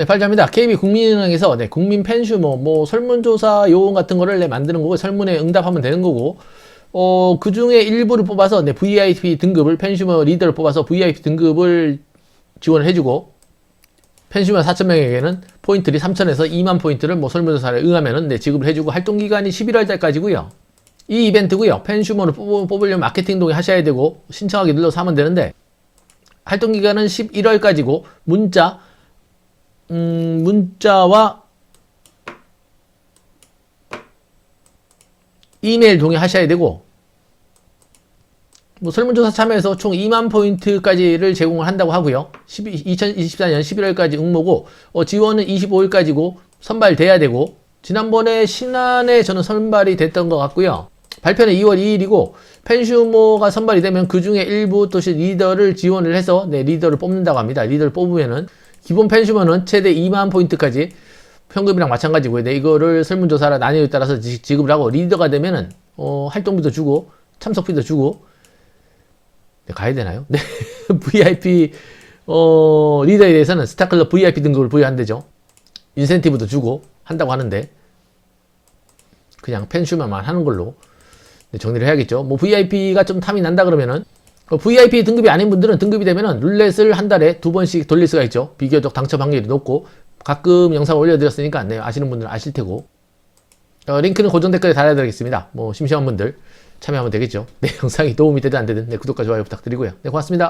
네, 발자입니다. KB 국민은행에서 네, 국민 펜슈머 뭐 설문조사 요원 같은 거를 네, 만드는 거고 설문에 응답하면 되는 거고 어, 그 중에 일부를 뽑아서 네, VIP 등급을 펜슈머 리더를 뽑아서 VIP 등급을 지원을 해주고 펜슈머 4,000명에게는 포인트를 3,000에서 2만 포인트를 뭐 설문조사를 응하면은 네, 지급을 해주고 활동 기간이 11월 달까지고요. 이 이벤트고요. 펜슈머를 뽑, 뽑으려면 마케팅 동의 하셔야 되고 신청하기 눌러서 하면 되는데 활동 기간은 11월까지고 문자 음, 문자와 이메일 동의하셔야 되고 뭐 설문조사 참여해서 총 2만 포인트까지를 제공을 한다고 하고요. 12, 2024년 11월까지 응모고 어, 지원은 25일까지고 선발돼야 되고 지난번에 신안에 저는 선발이 됐던 것 같고요. 발표는 2월 2일이고 펜슈모가 선발이 되면 그 중에 일부 도시 리더를 지원을 해서 네, 리더를 뽑는다고 합니다. 리더를 뽑으면은 기본 펜슈머는 최대 2만 포인트까지 현금이랑 마찬가지고요. 네, 이거를 설문조사라 난이도에 따라서 지, 지급을 하고 리더가 되면은 어, 활동비도 주고 참석비도 주고 네, 가야 되나요? 네, VIP 어, 리더에 대해서는 스타클럽 VIP 등급을 부여한대죠. 인센티브도 주고 한다고 하는데 그냥 펜슈머만 하는 걸로 네, 정리를 해야겠죠. 뭐 VIP가 좀 탐이 난다 그러면은 어, VIP 등급이 아닌 분들은 등급이 되면은 룰렛을 한 달에 두 번씩 돌릴 수가 있죠. 비교적 당첨 확률이 높고 가끔 영상을 올려드렸으니까 네, 아시는 분들은 아실 테고 어, 링크는 고정 댓글에 달아드리겠습니다. 뭐 심심한 분들 참여하면 되겠죠. 네, 영상이 도움이 되든 안 되든 네, 구독과 좋아요 부탁드리고요. 네, 고맙습니다.